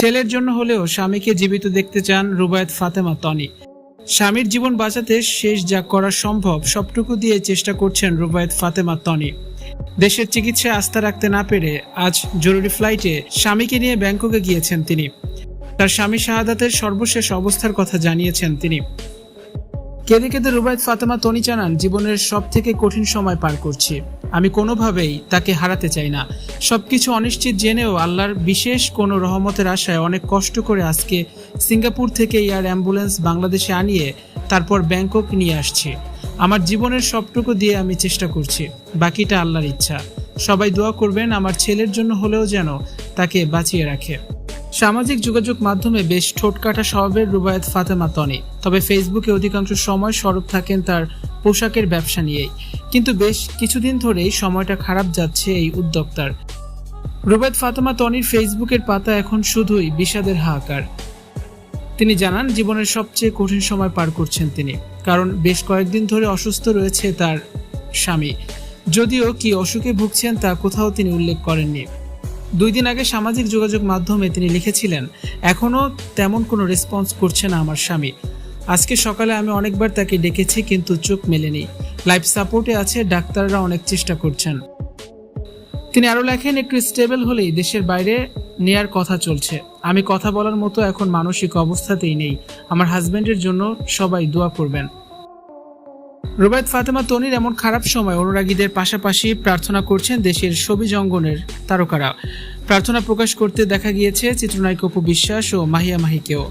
ছেলের জন্য হলেও স্বামীকে জীবিত দেখতে চান রুবায়ত ফাতেমা তনি। স্বামীর জীবন বাঁচাতে শেষ যা করা সম্ভব, সবটুকু দিয়ে চেষ্টা করছেন রুবায়ত ফাতেমা তনি। দেশের চিকিৎসায় আস্থা রাখতে না পেরে আজ জরুরি ফ্লাইটে স্বামীকে নিয়ে ব্যাংককে গিয়েছেন তিনি। তার স্বামী শাহাদাতের সর্বশেষ অবস্থার কথা জানিয়েছেন তিনি। কেঁদে কেঁদে রুবায়ত ফাতেমা তনি জানান, জীবনের সব থেকে কঠিন সময় পার করছি। আমি কোনোভাবেই তাকে হারাতে চাই না। সব কিছু অনিশ্চিত জেনেও আল্লাহর বিশেষ কোনো রহমতের আশায় অনেক কষ্ট করে আজকে সিঙ্গাপুর থেকে এয়ার অ্যাম্বুলেন্স বাংলাদেশে আনিয়ে তারপর ব্যাংকক নিয়ে আসছি। আমার জীবনের সবটুকু দিয়ে আমি চেষ্টা করছি, বাকিটা আল্লাহর ইচ্ছা। সবাই দোয়া করবেন, আমার ছেলের জন্য হলেও যেন তাকে বাঁচিয়ে রাখে। সামাজিক যোগাযোগ মাধ্যমে বেশ ঠোঁটকাটা স্বভাবের রুবায়েত ফাতেমা তনি। তবে ফেসবুকে অধিকাংশ সময় সরব থাকেন তার পোশাকের ব্যবসা নিয়েই। কিন্তু বেশ কিছুদিন ধরেই সময়টা খারাপ যাচ্ছে এই উদ্যোক্তার। রুবায়েত ফাতেমা তনির ফেসবুকের পাতা এখন শুধুই বিষাদের হাহাকার। তিনি জানান, জীবনের সবচেয়ে কঠিন সময় পার করছেন তিনি, কারণ বেশ কয়েকদিন ধরে অসুস্থ রয়েছে তার স্বামী। যদিও কি অসুখে ভুগছেন তা কোথাও তিনি উল্লেখ করেননি। দুই দিন আগে সামাজিক যোগাযোগ মাধ্যমে তিনি লিখেছিলেন এখনও তেমন কোনো রেসপন্স করছে না আমার স্বামী। আজকে সকালে আমি অনেকবার তাকে ডেকেছি কিন্তু চোখ মেলেনি। লাইফ সাপোর্টে আছে, ডাক্তাররা অনেক চেষ্টা করছেন। তিনি আরও লেখেন, একটু স্টেবল হলেই দেশের বাইরে নেয়ার কথা চলছে। আমি কথা বলার মতো এখন মানসিক অবস্থাতেই নেই। আমার হাজবেন্ডের জন্য সবাই দোয়া করবেন। রুবায়ত ফাতেমা তনির এমন খারাপ সময় অনুরাগীদের পাশাপাশি প্রার্থনা করছেন দেশের ছবি জঙ্গনের তারকারা। প্রার্থনা প্রকাশ করতে দেখা গিয়েছে চিত্রনায়ক অপু বিশ্বাস ও মাহিয়া মাহিকেও।